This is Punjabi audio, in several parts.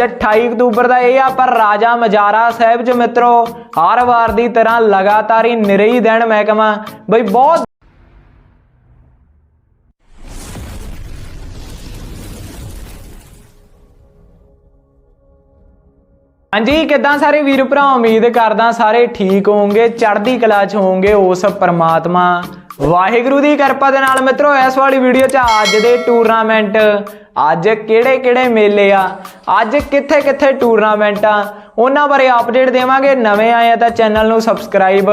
ਅੱਜ 28 ਅਕਤੂਬਰ ਦਾ ਇਹ ਆ, ਪਰ ਰਾਜਾ ਮਜਾਰਾ ਸਾਹਿਬ ਚ ਮਿੱਤਰੋ, ਹਰ ਵਾਰ ਦੀ ਤਰ੍ਹਾਂ ਲਗਾਤਾਰ ਹੀ ਨਿਰਈ ਦਿਨ ਮੈਂ ਬਈ ਬਹੁਤ ਹਾਂਜੀ, ਕਿਦਾਂ ਸਾਰੇ ਵੀਰ ਭਰਾ? ਉਮੀਦ ਕਰਦਾ ਸਾਰੇ ਠੀਕ ਹੋਵੋਗੇ, ਚੜ੍ਹਦੀ ਕਲਾ ਚ ਹੋਵੋਗੇ ਉਸ ਪਰਮਾਤਮਾ। ਵਾਹਿਗੁਰੂ ਦੀ ਕਿਰਪਾ ਦੇ ਨਾਲ ਮਿੱਤਰੋ, ਇਸ ਵਾਲੀ ਵੀਡੀਓ ਚ ਅੱਜ ਦੇ ਟੂਰਨਾਮੈਂਟ ਅੱਜ ਕਿਹੜੇ ਕਿਹੜੇ ਮੇਲੇ ਆ? ਅੱਜ ਕਿੱਥੇ ਕਿੱਥੇ ਟੂਰਨਾਮੈਂਟ ਆ? ਉਹਨਾਂ ਬਾਰੇ ਅਪਡੇਟ ਦੇਵਾਂਗੇ। ਨਵੇਂ ਆਏ ਆ ਤਾਂ ਚੈਨਲ ਨੂੰ ਸਬਸਕ੍ਰਾਈਬ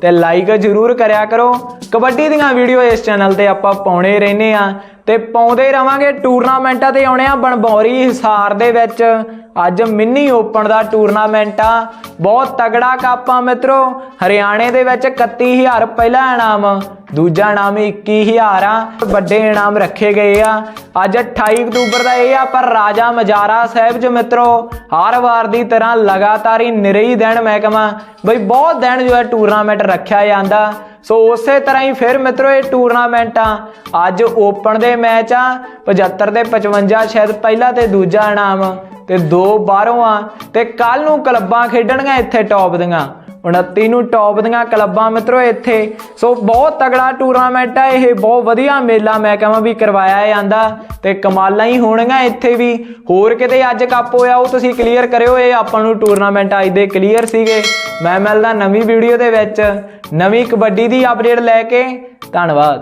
ਤੇ ਲਾਈਕ ਜਰੂਰ ਕਰਿਆ ਕਰੋ। ਕਬੱਡੀ ਦੀਆਂ ਵੀਡੀਓ ਇਸ ਚੈਨਲ ਤੇ ਆਪਾਂ ਪਾਉਣੇ ਰਹਿੰਦੇ ਆ ਤੇ ਪਾਉਂਦੇ ਰਵਾਂਗੇ। ਟੂਰਨਾਮੈਂਟਾਂ ਤੇ ਆਉਣੇ ਆ ਬਣਬੌਰੀ ਹਿਸਾਰ ਦੇ ਵਿੱਚ। ਅੱਜ ਮਿੰਨੀ ਓਪਨ ਦਾ ਟੂਰਨਾਮੈਂਟ ਆ। ਬਹੁਤ ਤਗੜਾ ਕੱਪ ਆ ਮਿੱਤਰੋ। ਹਰਿਆਣੇ ਦੇ ਵਿੱਚ 31000 ਪਹਿਲਾ ਇਨਾਮ, ਦੂਜਾ ਇਨਾਮ 21000 ਆ। ਵੱਡੇ ਇਨਾਮ ਰੱਖੇ ਗਏ ਆ। ਅੱਜ 28 ਅਕਤੂਬਰ ਦਾ ਇਹ ਆ, ਪਰ ਰਾਜਾ ਮਜਾਰਾ ਸਾਹਿਬ ਚ ਮਿੱਤਰੋ, ਹਰ ਵਾਰ ਦੀ ਤਰ੍ਹਾਂ ਲਗਾਤਾਰ ਹੀ ਨਿਰਈ ਦਿਨ ਮੈਂ ਕਹਾਂ ਬਈ ਬਹੁਤ ਦਿਨ ਜੋ ਹੈ ਟੂਰਨਾਮੈਂਟ ਰੱਖਿਆ ਜਾਂਦਾ। ਸੋ ਉਸੇ ਤਰ੍ਹਾਂ ਹੀ ਫਿਰ ਮਿੱਤਰੋ ਇਹ ਟੂਰਨਾਮੈਂਟ ਆ। ਅੱਜ ਓਪਨ ਦੇ ਮੈਚ ਆ 75 ਤੇ 55 ਸ਼ਾਇਦ ਪਹਿਲਾ ਤੇ ਦੂਜਾ ਇਨਾਮ। ਤੇ ਦੋ ਬਾਹਰੋਂ ਆ, ਤੇ ਕੱਲ ਨੂੰ ਕਲੱਬਾਂ ਖੇਡਣਗੀਆਂ ਇੱਥੇ ਟੌਪ ਦੀਆਂ। 29 ਨੂੰ ਟੌਪ ਦੀਆਂ ਕਲੱਬਾਂ ਮਿੱਤਰੋ ਇੱਥੇ। ਸੋ ਬਹੁਤ ਤਗੜਾ ਟੂਰਨਾਮੈਂਟ ਆ, ਇਹ ਬਹੁਤ ਵਧੀਆ ਮੇਲਾ ਮੈਂ ਕਹਾਂ ਵੀ ਕਰਵਾਇਆ ਜਾਂਦਾ ਤੇ ਕਮਾਲਾਂ ਹੀ ਹੋਣਗੀਆਂ ਇੱਥੇ ਵੀ। ਹੋਰ ਕਿਤੇ ਅੱਜ ਕੱਪ ਹੋਇਆ ਉਹ ਤੁਸੀਂ ਕਲੀਅਰ ਕਰਿਓ, ਇਹ ਆਪਾਂ ਨੂੰ ਟੂਰਨਾਮੈਂਟ ਅੱਜ ਦੇ ਕਲੀਅਰ ਸੀਗੇ। ਮੈਂ ਮਿਲਦਾ ਨਵੀਂ ਵੀਡੀਓ ਦੇ ਵਿੱਚ। ਨਵੀਂ ਕਬੱਡੀ ਦੀ ਅਪਡੇਟ ਲੈ ਕੇ, ਧੰਨਵਾਦ।